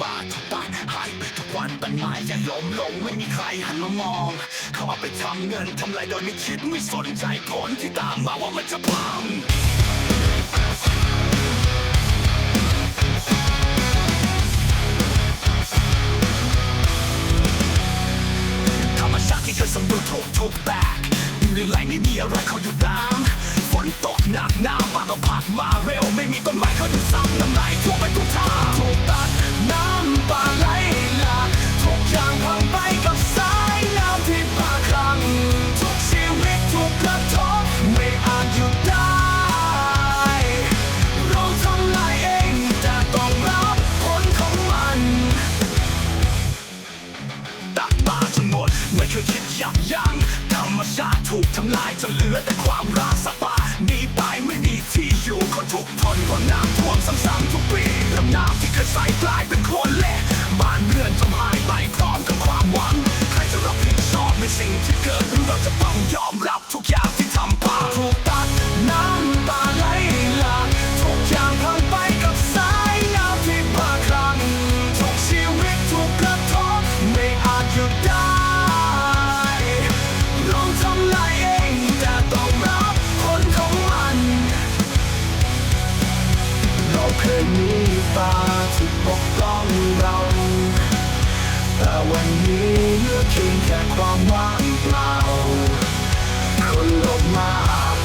บ้าทุกบ้านหายไปทุกวันต้นไม้จะล้มลงไม่มีใครหันมามอง เขาเอาไปทำเงินทำไรโดยไม่คิดไม่สนใจผลที่ตามมาว่ามันจะพังธรรมชาติที่เคยสมบูรณ์ถูกทุกแบกอยู่ในไหลไม่มีอะไรเขาอยู่ตามฝนตกหนักน้ำป่า ก็พัดมาเร็วไม่มีต้นไม้เขาอยู่ซ้ำน้ำไหลท่วมไปทุกทางถูกตัดน้ำป่าไหลหลากทุกอย่างพังไปกับสายน้ำที่พาคลัง ทุกชีวิตถูกกระทบไม่อาจหยุดได้ เราทำลายเองแต่ต้องรับผลของมันตัดป่าจนหมดไม่เคยคิดยับยั้งธรรมชาติถูกทำลายจนเหลือแต่ความราส ทุกทนเพน้ำท่วมซ้ำๆทุกปีลำน้ำที่เคยใสกลายเป็นโคลนเละบ้านเรือนจมหายไป เคยมีฟ้าที่ปกป้องเรา แต่วันนี้เหลือเพียงแค่ความว่างเปล่าคนลบมาก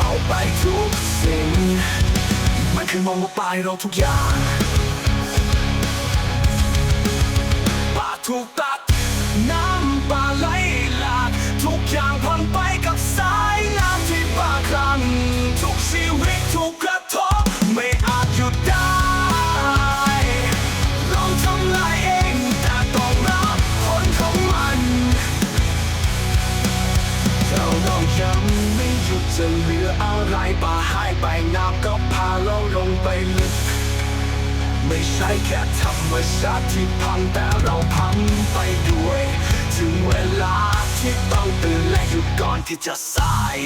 เอาไปทุกสิ่ง มันคือมองว่าปลายเราทุกอย่าง ดได้ลองทำลายเองแต่ต้องรับผลของมันเราต้องย้ำไม่หยุดจะเหลืออะไรป่าหายไปน้ำก็พาเราลงไปลึก ไม่ใช่แค่ธรรมชาติที่พังแต่เราพังไปด้วย ถึงเวลาที่ต้องตื่นและหยุดก่อนที่จะสาย